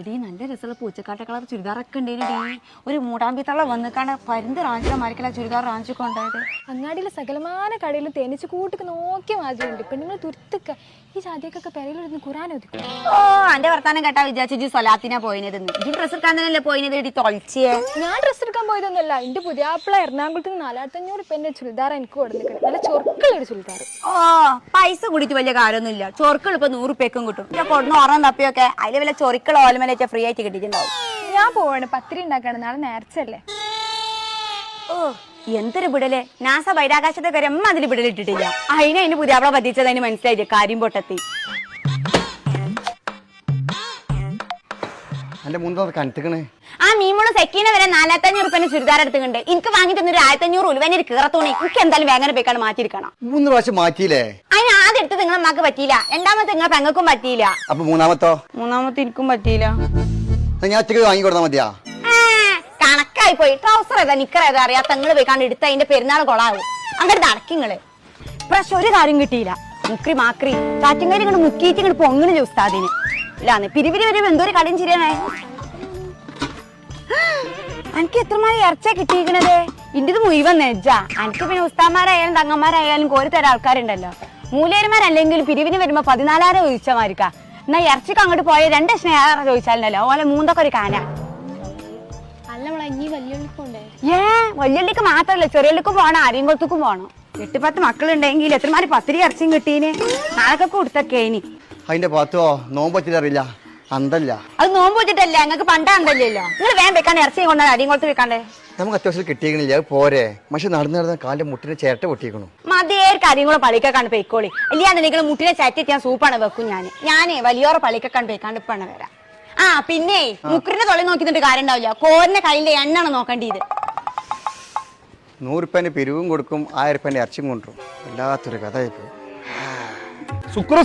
എടീ നല്ല രസമുള്ള പൂച്ചക്കാട്ട കളർ ചുരിദാറൊക്കെ ഉണ്ടേനടി ഒരു മൂടാമ്പിത്തള്ള വന്നിക്കാണ്ട് പരുന്ത് റാഞ്ചിലെ മരക്കല ചുരിദാർ റാഞ്ചിക്കൊ ഉണ്ടായത് അങ്ങാടിയിലെ സകലമാന കടയിൽ തേനിച്ച് കൂട്ടിക്ക് നോക്കി മാതിരിയുണ്ട് പെണ്ണുങ്ങൾ തുരുത്തുക്ക. ഈ ജാതിയൊക്കെ പെരയിലിരുന്ന് ഖുറാൻ ഒതുക്കും. ഓ എന്റെ വർത്താനം കേട്ടാ വിചാരിച്ചു സ്വലാത്തിനാ പോയിനത് ഈ ഡ്രസ്സ് എടുക്കാൻ തന്നെയല്ലേ പോയിനത് ഇടി തൊളിച്ചേ. ഞാൻ ഡ്രസ്സ് എടുക്കാൻ പോയതൊന്നുമല്ല. എന്റെ പുതിയാപ്പിള എറണാകുളത്ത് നിന്ന് നാലായിരത്തഞ്ഞൂറ് പെന്നെ ചുരിദാർ എനിക്ക് കൊടുത്തിട്ടുണ്ട് നല്ല ചൊറുക്കളൊരു ചുരിദാർ ഓ പൈസ കൂടിയിട്ട് വലിയ കാര്യമൊന്നുമില്ല. ചൊറുക്കൾ ഇപ്പൊ നൂറ് പേക്കും കിട്ടും. ഞാൻ കൊടുന്ന് ഓർമ്മ തപ്പിയൊക്കെ അതിൽ വല്ല ചൊറിക്കൾ ഓലമലൊക്കെ ഫ്രീ ആയിട്ട് കിട്ടിയിട്ടുണ്ടാവും. ഞാൻ പോവാണ്. പത്തിരി ഉണ്ടാക്കണം. നാളെ നേർച്ചല്ലേ ഓ എന്തൊരു വിടൽ. നാസ ബഹിരാകാശത്തെ അമ്മ അതിൽ വിടലിട്ടിട്ടില്ല. അതിനെ അതിന് പുതിയാപ്പിള പതിച്ചത് അതിന് മനസ്സിലായില്ലേ? കാര്യം പൊട്ടത്തി എന്റെ മുന്തത് കണ്ടിക്കണ് ആ മീമുൾ സെക്കീന വരെ നാലായിരത്തഞ്ഞൂറ് റുപ്യന്റെ ചുരിദാർ എടുത്തുണ്ട് എനിക്ക് വാങ്ങിട്ട് ഒരു ആയിരത്തഞ്ഞൂറ് ഉലുവനെ ഒരു കീറത്തോണി. എനിക്ക് എന്തായാലും വേഗം പോയിക്കാണ് മാറ്റിയിരിക്കണം. മൂന്ന് പ്രാവശ്യം മാറ്റിയില്ലേ? അതിന് ആദ്യം എടുത്ത് നിങ്ങളെ അമ്മയ്ക്ക് പറ്റിയില്ല. രണ്ടാമത്തെ നിങ്ങളെ പെങ്ങൾക്കും പറ്റിയില്ല. അപ്പൊ മൂന്നാമത്തോ? മൂന്നാമത്തെ എനിക്കും പറ്റിയില്ല. ഞാൻ ഒറ്റയ്ക്ക് വാങ്ങി കൊടുത്താൽ മതിയാ? കണക്കായി പോയി. ട്രൗസർ ഏതാ? നിക്കർ ഏതാ? അറിയാത്ത നിങ്ങൾ പോയി കണ്ട് എടുത്ത അതിന്റെ പെരുന്നാൾ കൊളാവും. അങ്ങനെ നടക്കിങ്ങൾ ഇപ്രാവശ്യം ഒരു കാര്യം കിട്ടിയില്ല. മുക്രി മാക്രി. കാറ്റുങ്കരി ഇങ്ങോട്ട് മുക്കിയിട്ട് ഇങ്ങോട്ട് പൊങ്ങിന് ചോദിച്ചാതിന് ഇല്ലാന്ന്. പിരിപിരി വരും എന്തോ ഒരു കടയും ശരിയാണേ എനിക്ക് എത്രമാതിരി ഇറച്ച കിട്ടിയിരിക്കണത്? ഇന്റത് മുഴുവൻ നെജ്ജ. എനിക്ക് പിന്നെ ഉസ്താമാരായാലും തങ്ങന്മാരായാലും കോരി തരാൻ ആൾക്കാരുണ്ടല്ലോ. മൂലേരന്മാരല്ലെങ്കിൽ പിരിവിന് വരുമ്പോ പതിനാലായിരം ചോദിച്ചമാരിക്ക എന്നാ ഇറച്ചിക്ക് അങ്ങോട്ട് പോയ രണ്ട് സ്നേഹം ചോദിച്ചാലല്ലോ ഓലെ മൂന്നൊക്കെ ഒരു കാന. ഏ വല്യള്ളിക്ക് മാത്രല്ല. ചെറിയള്ളിക്കും പോണം കൊത്തുക്കും പോണം. എട്ട് പത്ത് മക്കളുണ്ടെങ്കിൽ എത്രമാതിരി പത്തിരി ഇറച്ചിയും കിട്ടീന്? നാളൊക്കെ കൊടുത്തൊക്കെ ഇനി. അതിന്റെ ഭാഗത്തോ നോമ്പ് അന്തല്ല. അത് നോമ്പ് വെച്ചിട്ടല്ല. ഞങ്ങൾക്ക് പണ്ടാണ്ടല്ലോ നിങ്ങൾ വേഗം വെക്കാൻ ഇറച്ചി കൊണ്ടാൽ അടിയും കൊടുത്ത് വെക്കാണ്ടേ. നമുക്ക് അത്യാവശ്യം കിട്ടിയിരിക്കണില്ല? അത് പോരെ. പക്ഷെ നടന്ന് നടന്ന് കാലിന്റെ മുട്ടിനെ ചേട്ട പൊട്ടിയിരിക്കണു മതിയേർക്ക് അരിയങ്കുളം പള്ളിക്കാണ് പൊയ്ക്കോളി. ഇല്ലാണ്ട് നിങ്ങൾ മുട്ടിനെ ചാറ്റിട്ട് ഞാൻ സൂപ്പാണ് വെക്കും ഞാൻ ഞാനേ വലിയോറ പള്ളിക്കാണ് പോയിക്കാണ്ട് ഇപ്പാണ് വരാം. ആ പിന്നെ മുക്കറിന്റെ തൊള്ളി നോക്കിയിട്ട് കാര്യം ഉണ്ടാവില്ല. കോരിന്റെ കയ്യിലെ എണ്ണാണ് നോക്കേണ്ടത്. നൂറുപ്പേന്റെ പിരിവും കൊടുക്കും ആയിരം റുപ്യന്റെ ഇറച്ചിയും കൊണ്ടുവരും. വല്ലാത്തൊരു കഥ ഇപ്പൊ ശുക്ര